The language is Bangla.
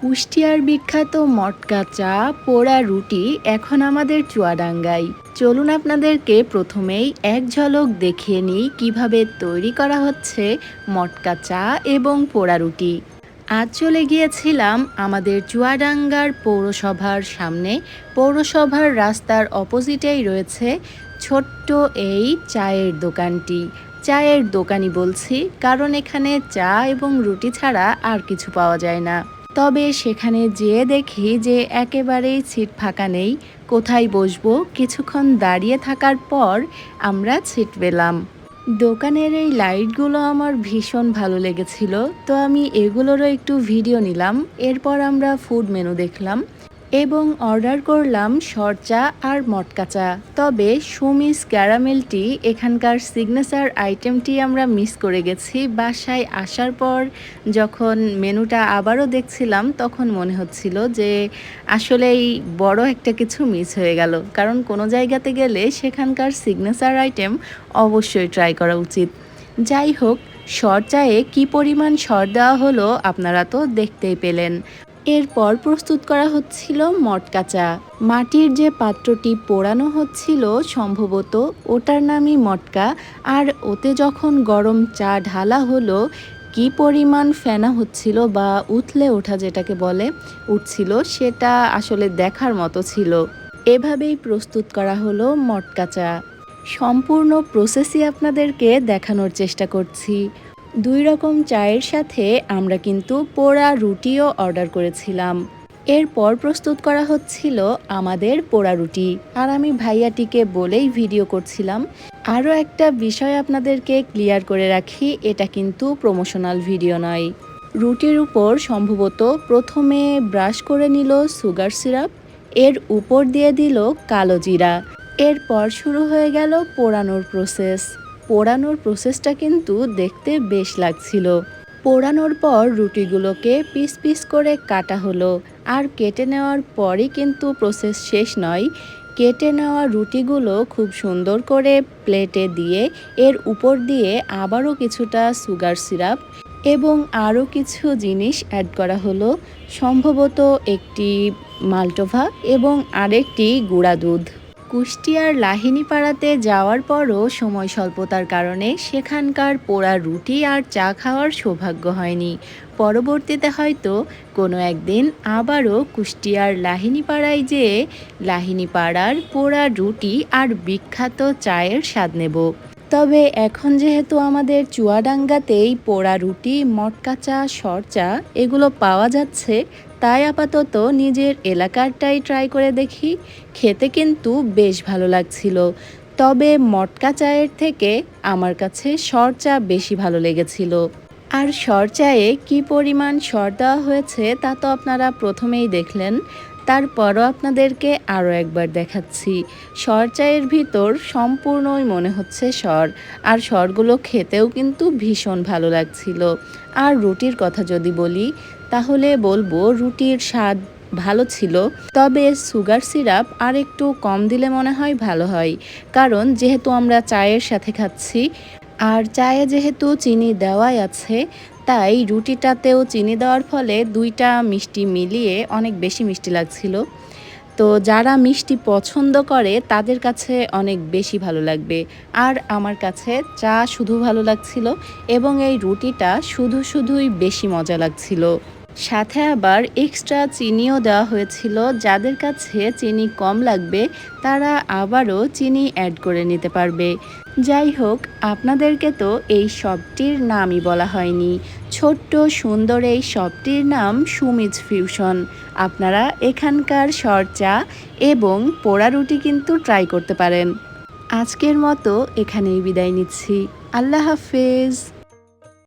কুষ্টিয়ার বিখ্যাত মটকা চা, পোড়া রুটি এখন আমাদের চুয়াডাঙ্গাই চলুন আপনাদেরকে প্রথমেই এক ঝলক দেখিয়ে নিই কীভাবে তৈরি করা হচ্ছে মটকা চা এবং পোড়া রুটি। আজ চলে গিয়েছিলাম আমাদের চুয়াডাঙ্গার পৌরসভার সামনে। পৌরসভার রাস্তার অপোজিটেই রয়েছে ছোট্ট এই চায়ের দোকানটি। চায়ের দোকানই বলছি, কারণ এখানে চা এবং রুটি ছাড়া আর কিছু পাওয়া যায় না। তবে সেখানে যেয়ে দেখি যে একেবারেই সিট ফাঁকা নেই। কোথায় বসবো? কিছুক্ষণ দাঁড়িয়ে থাকার পর আমরা সিট পেলাম। দোকানের এই লাইটগুলো আমার ভীষণ ভালো লেগেছিল, তো আমি এগুলোরও একটু ভিডিও নিলাম। এরপর আমরা ফুড মেনু দেখলাম। এবং অর্ডার করলাম সরচা আর মটকাচা। তবে সুমিস ক্যারামেলটি এখানকার সিগনেচার আইটেমটি আমরা মিস করে গেছি বাসায় আসার পর। যখন মেনুটা আবারও দেখছিলাম, তখন মনে হচ্ছিল যে আসলেই বড় একটা কিছু মিস হয়ে গেল। কারণ কোনো জায়গাতে গেলে সেখানকার সিগনেচার আইটেম অবশ্যই ট্রাই করা উচিত। যাই হোক, সরচায়ে কি পরিমাণ সর দেওয়া হলো আপনারা তো দেখতেই পেলেন। এরপর প্রস্তুত করা হচ্ছিল মটকা চা মাটির যে পাত্রটি পোড়ানো হচ্ছিল সম্ভবত ওটার নামই মটকা, আর ওতে যখন গরম চা ঢালা হলো, কি পরিমাণ ফেনা হচ্ছিল বা উথলে ওঠা যেটাকে বলে, উঠছিল সেটা আসলে দেখার মতো ছিল। এভাবেই প্রস্তুত করা হলো মটকা চা সম্পূর্ণ প্রসেসই আপনাদেরকে দেখানোর চেষ্টা করছি। দুই রকম চায়ের সাথে আমরা কিন্তু পোড়া রুটিও অর্ডার করেছিলাম। এরপর প্রস্তুত করা হচ্ছিল আমাদের পোড়া রুটি। আর আমি ভাইয়াটিকে বলেই ভিডিও করছিলাম। আরও একটা বিষয় আপনাদেরকে ক্লিয়ার করে রাখি, এটা কিন্তু প্রমোশনাল ভিডিও নয়। রুটির উপর সম্ভবত প্রথমে ব্রাশ করে নিল সুগার সিরাপ, এর উপর দিয়ে দিল কালো জিরা। এরপর শুরু হয়ে গেল পোড়ানোর প্রসেস পোড়ানোর প্রসেসটা কিন্তু দেখতে বেশ লাগছিল। পোড়ানোর পর রুটিগুলোকে পিস পিস করে কাটা হলো। আর কেটে নেওয়ার পরই কিন্তু প্রসেস শেষ নয়। কেটে নেওয়া রুটিগুলো খুব সুন্দর করে প্লেটে দিয়ে এর উপর দিয়ে আবারও কিছুটা সুগার সিরাপ এবং আরও কিছু জিনিস অ্যাড করা হলো। সম্ভবত একটি মালটোভা এবং আরেকটি গুঁড়া দুধ। কুষ্টিয়ার লাহিনীপাড়াতে যাওয়ার পরও সময় স্বল্পতার কারণে সেখানকার পোড়া রুটি আর চা খাওয়ার সৌভাগ্য হয়নি। পরবর্তীতে হয়তো কোনো একদিন আবারও কুষ্টিয়ার লাহিনীপাড়ায় যেয়ে লাহিনীপাড়ার পোড়া রুটি আর বিখ্যাত চায়ের স্বাদ নেব। তবে এখন যেহেতু আমাদের চুয়াডাঙ্গাতেই পোড়া রুটি, মটকা চা, সর চা এগুলো পাওয়া যাচ্ছে তাই আপাতত নিজের এলাকারটাই ট্রাই করে দেখি। খেতে কিন্তু বেশ ভালো লাগছিল। তবে মটকা চায়ের থেকে আমার কাছে সর চা বেশি ভালো লেগেছিল। আর সর চায়ে কী পরিমাণ সর দেওয়া হয়েছে তা তো আপনারা প্রথমেই দেখলেন। তারপরও আপনাদেরকে আরও একবার দেখাচ্ছি। সর চায়ের ভিতর সম্পূর্ণই মনে হচ্ছে সর। আর সরগুলো খেতেও কিন্তু ভীষণ ভালো লাগছিল। আর রুটির কথা যদি বলি, তাহলে বলব রুটির স্বাদ ভালো ছিল। তবে সুগার সিরাপ আর একটু কম দিলে মনে হয় ভালো হয়। কারণ যেহেতু আমরা চায়ের সাথে খাচ্ছি, আর চায়ে যেহেতু চিনি দেওয়াই আছে তাই রুটিটাতেও চিনি দেওয়ার ফলে দুইটা মিষ্টি মিলিয়ে অনেক বেশি মিষ্টি লাগছিল। তো যারা মিষ্টি পছন্দ করে, তাদের কাছে অনেক বেশি ভালো লাগবে। আর আমার কাছে চা শুধু ভালো লাগছিল এবং এই রুটিটা শুধু শুধুই বেশি মজা লাগছিল। সাথে আবার এক্সট্রা চিনিও দেওয়া হয়েছিল। যাদের কাছে চিনি কম লাগবে, তারা আবারও চিনি অ্যাড করে নিতে পারবে। যাই হোক, আপনাদেরকে তো এই শপটির নামই বলা হয়নি। ছোট্ট, সুন্দর এই শপটির নাম সুমিজ ফিউশন আপনারা এখানকার সরচা এবং পোড়া রুটি কিন্তু ট্রাই করতে পারেন। আজকের মতো এখানেই বিদায় নিচ্ছি। আল্লাহ হাফেজ।